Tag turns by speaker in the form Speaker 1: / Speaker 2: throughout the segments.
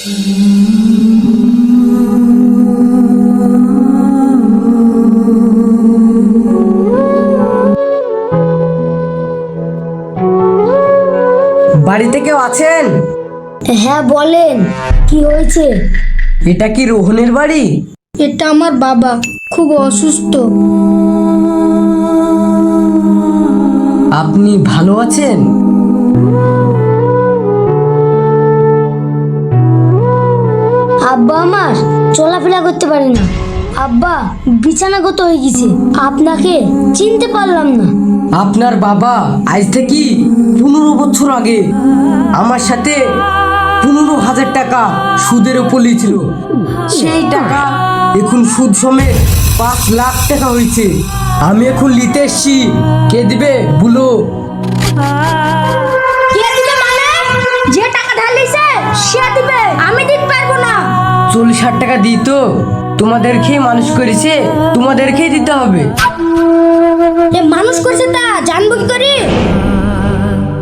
Speaker 1: বাড়িতে কেউ আছেন?
Speaker 2: হ্যাঁ বলেন। কি হয়েছে?
Speaker 1: এটা কি রোহনের বাড়ি?
Speaker 2: এটা আমার বাবা খুব অসুস্থ।
Speaker 1: আপনি ভালো আছেন?
Speaker 2: আব্বা আমার চলাফেরা করতে পারে না। আব্বা বিছানাগত হয়ে গেছে। আপনাকে চিনতে পারলাম না।
Speaker 1: আপনার বাবা আজ থেকে পনেরো বছর আগে আমার সাথে পনেরো হাজার টাকা সুদের উপর নিয়েছিল। সেই টাকা এখন সুদ সমেত পাঁচ লাখ টাকা হয়েছে। আমি এখন নিতে এসছি। কে দিবে? বলো। চল্লিশ হাজার টাকা দিই তো। তোমাদেরকে মানুষ করেছে তোমাদেরকেই দিতে হবে।
Speaker 2: এ মানুষ করছে তা জানব কি করি?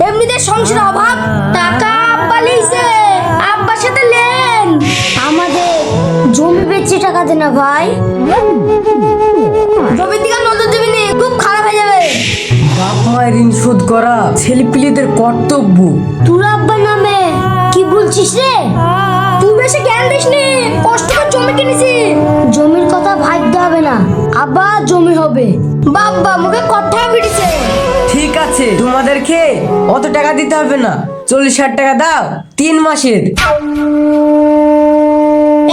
Speaker 2: এমনিতে সংসার অভাব টাকা আব্বা লিছে আব্বার সাথে লেন। আমাদের জমি বেচে টাকা দে না ভাই। জমির দিকে নজর দিবি নি খুব খারাপ হয়ে যাবে।
Speaker 1: বাপ মায়ের ঋণ শোধ করা ছেলেপিলেদের কর্তব্য।
Speaker 2: তোর আব্বার নামে কি বলছিস রে? বেশি জ্ঞান দিস নি। কষ্ট করে জমি কিনেছি। জমির কথা ভাবতে হবে না আবার জমি হবে। বাবা মুখে কথা বেরিয়েছে
Speaker 1: ঠিক আছে তোমাদেরকে অত টাকা দিতে হবে না। চল্লিশ হাজার টাকা দাও তিন মাসের।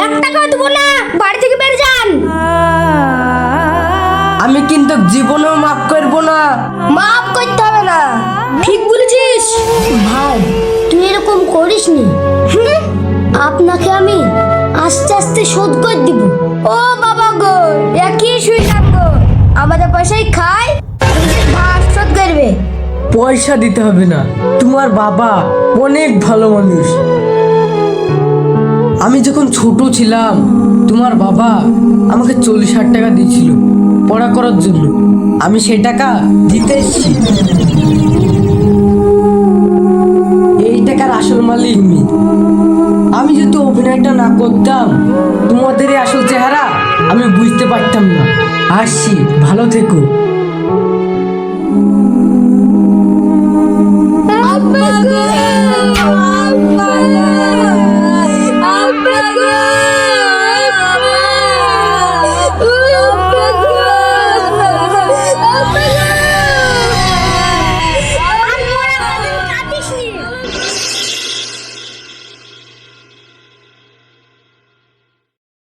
Speaker 2: এক টাকা দেবো না বাড়ি থেকে বের যান।
Speaker 1: আমি কিন্তু জীবনেও মাফ করব না।
Speaker 2: মাফ করতে হবে না। ঠিক বলেছিস। ভাই তুই এরকম করিস নি আপনাকে আমি আস্তে আস্তে শোধ করে দিব। ও বাবা গো, একই শুইলাম গো আমাদের পয়সাই খাই শোধ করবে।
Speaker 1: পয়সা দিতে হবে না, তোমার বাবা অনেক ভালো মানুষ। আমি যখন ছোট ছিলাম, তোমার বাবা আমাকে চল্লিশ হাজার টাকা দিয়েছিল পড়া করার জন্য। আমি সেই টাকা দিতে এসেছি। না করতাম। তোমাদের আসল চেহারা আমি বুঝতে পারতাম না। আসছি ভালো থেকো।